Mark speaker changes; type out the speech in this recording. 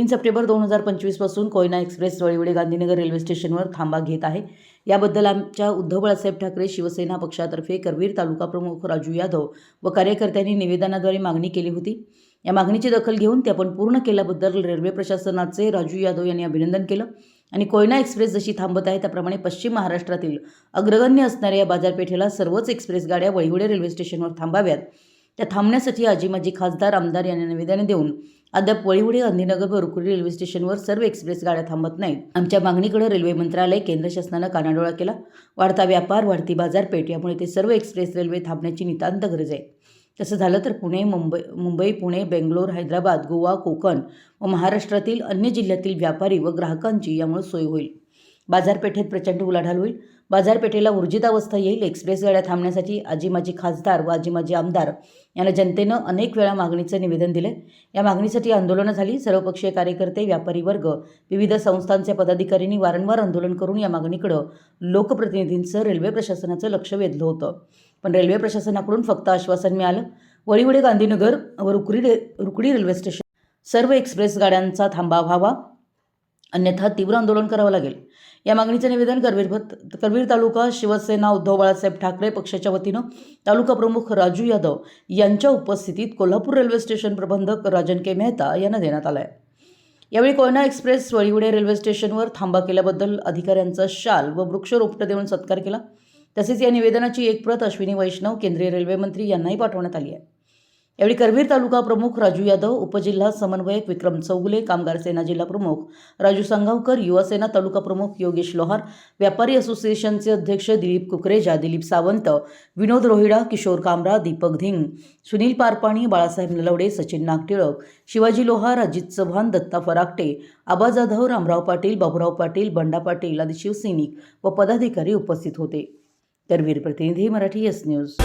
Speaker 1: तीन सप्टेंबर दोन हजार पंचवीसपासून कोयना एक्सप्रेस वळीवडे गांधीनगर रेल्वे स्टेशनवर थांबा घेत आहे. याबद्दल आमच्या उद्धव बाळासाहेब ठाकरे शिवसेना पक्षातर्फे करवीर तालुका प्रमुख राजू यादव व कार्यकर्त्यांनी निवेदनाद्वारे मागणी केली होती. या मागणीची दखल घेऊन ते आपण पूर्ण केल्याबद्दल रेल्वे प्रशासनाचे राजू यादव यांनी अभिनंदन केलं. आणि कोयना एक्सप्रेस जशी थांबत आहे त्याप्रमाणे पश्चिम महाराष्ट्रातील अग्रगण्य असणाऱ्या या बाजारपेठेला सर्वच एक्सप्रेस गाड्या वळीवडे रेल्वे स्टेशनवर थांबाव्यात. त्या थांबण्यासाठी आजी माजी खासदार आमदार यांना निवेदन देऊन अद्याप वळीवडी गांधीनगर व रुकुरी रेल्वे स्टेशनवर सर्व एक्सप्रेस गाड्या थांबत नाहीत. आमच्या मागणीकडे रेल्वे मंत्रालय केंद्र शासनानं कानाडोळा केला. वाढता व्यापार वाढती बाजारपेठ यामुळे ते सर्व एक्सप्रेस रेल्वे थांबण्याची नितांत गरज आहे. तसं झालं तर पुणे मुंबई मुंबई पुणे बेंगलोर हैदराबाद गोवा कोकण व महाराष्ट्रातील अन्य जिल्ह्यातील व्यापारी व ग्राहकांची यामुळे सोय होईल. बाजारपेठेत प्रचंड उलाढाल होईल. बाजारपेठेला ऊर्जितावस्था येईल. एक्सप्रेस गाड्या थांबण्यासाठी आजीमाजी खासदार व आजीमाजी आमदार यांना जनतेनं अनेक वेळा मागणीचं निवेदन दिलं या मागणीसाठी आंदोलनं झाली. सर्वपक्षीय कार्यकर्ते व्यापारी वर्ग विविध संस्थांचे पदाधिकाऱ्यांनी वारंवार आंदोलन करून या मागणीकडं लोकप्रतिनिधींचं रेल्वे प्रशासनाचं लक्ष वेधलं होतं. पण रेल्वे प्रशासनाकडून फक्त आश्वासन मिळालं. वळीवडे गांधीनगर व रुकडी रे रुकडी रेल्वे स्टेशन सर्व एक्सप्रेस गाड्यांचा थांबा व्हावा. अन्यथा तीव्र आंदोलन करावं लागेल. या मागणीचं निवेदन करवीर करवीर तालुका शिवसेना उद्धव बाळासाहेब ठाकरे पक्षाच्या वतीनं तालुका प्रमुख राजू यादव यांच्या उपस्थितीत कोल्हापूर रेल्वे स्टेशन प्रबंधक राजन के मेहता यांना देण्यात आला आहे यावेळी कोयना एक्सप्रेस वळीवडे रेल्वे स्टेशनवर थांबा केल्याबद्दल अधिकाऱ्यांचा शाल व वृक्षरोपटं देऊन सत्कार केला. तसेच या निवेदनाची एक प्रत अश्विनी वैष्णव केंद्रीय रेल्वे मंत्री यांनाही पाठवण्यात आली आहे. यावेळी करवीर तालुका प्रमुख राजू यादव उपजिल्हा समन्वयक विक्रम चौगुले कामगार सेना जिल्हा प्रमुख राजू संगावकर युवासेना तालुका प्रमुख योगेश लोहार व्यापारी असोसिएशनचे अध्यक्ष दिलीप कुकरेजा दिलीप सावंत विनोद रोहिडा किशोर कामरा दीपक धिंग सुनील पारपाणी बाळासाहेब नलवडे सचिन नागटिळक शिवाजी लोहार अजित चव्हाण दत्ता फराकटे आबा जाधव रामराव पाटील बाबुराव पाटील बंडा पाटील आदी शिवसैनिक व पदाधिकारी उपस्थित होते. करवीर प्रतिनिधी मराठी एस न्यूज.